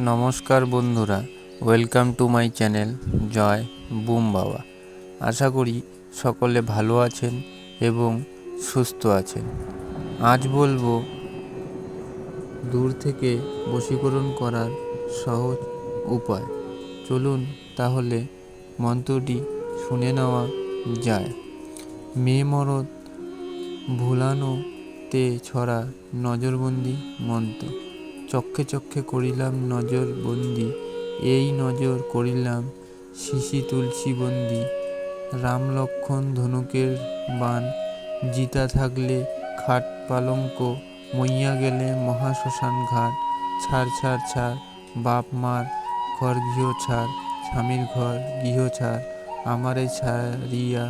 নমস্কার বন্ধুরা welcome to my channel জয় বুম বাবা। আশা করি সকলে ভালো আছেন এবং সুস্থ আছেন। আজ বলব দূর থেকে বশীকরণ করার সহজ উপায়। চলুন তাহলে মন্ত্রটি শুনে নেওয়া যায়। মেয়ে মরদ ভুলানোতে ছড়া নজরবন্দি মন্ত্র। চক্ষে চক্ষে করিলাম নজর বন্দি, এই নজর করিলাম শিশি তুলসী বন্দি। রাম লক্ষণ ধনুকের বান জিতা থাকলে খাট পালঙ্ক, মইয়া গেলে মহাশ্মশান ঘাট। ছাড় ছাড় ছাড়, বাপ মার ঘর গৃহ ছাড়, স্বামীর ঘর গৃহ ছাড়, আমারে ছাড়িয়া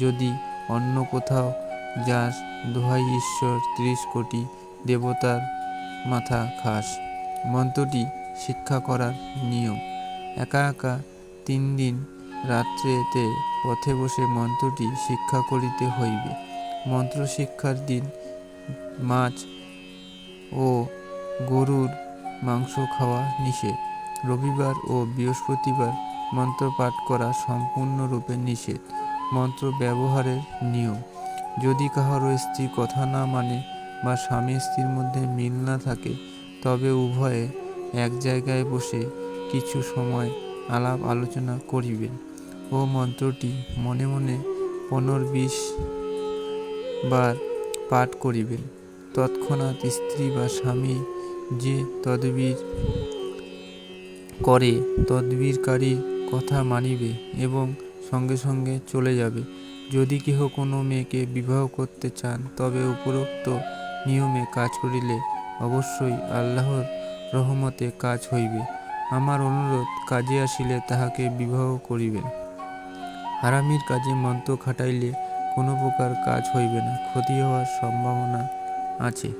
যদি অন্য কোথাও যাস, দোহাই ঈশ্বর ত্রিশ কোটি দেবতার মাথা খাস। মন্ত্রটি শিক্ষা করার নিয়ম। একা একা তিন দিন রাত্রেতে পথে বসে মন্ত্রটি শিক্ষা করিতে হইবে। মন্ত্র শিক্ষার দিন মাছ ও গরুর মাংস খাওয়া নিষেধ। রবিবার ও বৃহস্পতিবার মন্ত্র পাঠ করা সম্পূর্ণরূপে নিষেধ। মন্ত্র ব্যবহারের নিয়ম। যদি কাহারও স্ত্রী কথা না মানে বা স্বামী স্ত্রীর মধ্যে মিল না থাকে, তবে উভয়ে এক জায়গায় বসে কিছু সময় আলাপ আলোচনা করিবেন। ও মন্ত্রটি মনে মনে পনেরো বিশ বার পাঠ করিবেন। তৎক্ষণাৎ স্ত্রী বা স্বামী যে তদবির করে, তদবিরকারীর কথা মানিবে এবং সঙ্গে সঙ্গে চলে যাবে। যদি কেহ কোনো মেয়েকে বিবাহ করতে চান, তবে উপরোক্ত নিয়মে কাজ করিলে অবশ্যই আল্লাহর রহমতে কাজ হইবে। আমার অনুরোধ, কাজে আসিলে তাহাকে বিবাহ করিবেন। হারামির কাজে মন্ত্র খাটাইলে কোনো প্রকার কাজ হইবে না, ক্ষতি হওয়ার সম্ভাবনা আছে।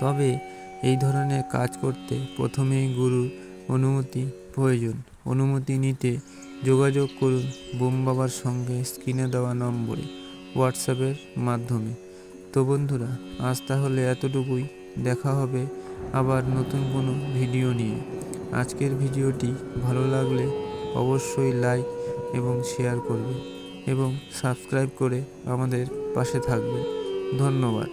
তবে এই ধরনের কাজ করতে প্রথমেই গুরুর অনুমতি প্রয়োজন। অনুমতি নিতে যোগাযোগ করুন বোম বাবার সঙ্গে স্ক্রিনে দেওয়া নম্বরে, হোয়াটসঅ্যাপের মাধ্যমে। তো বন্ধুরা, আজ তাহলে এতটুকুই। দেখা হবে আবার নতুন কোনো ভিডিও নিয়ে। আজকের ভিডিওটি ভালো লাগলে অবশ্যই লাইক এবং শেয়ার করবে এবং সাবস্ক্রাইব করে আমাদের পাশে থাকবে। ধন্যবাদ।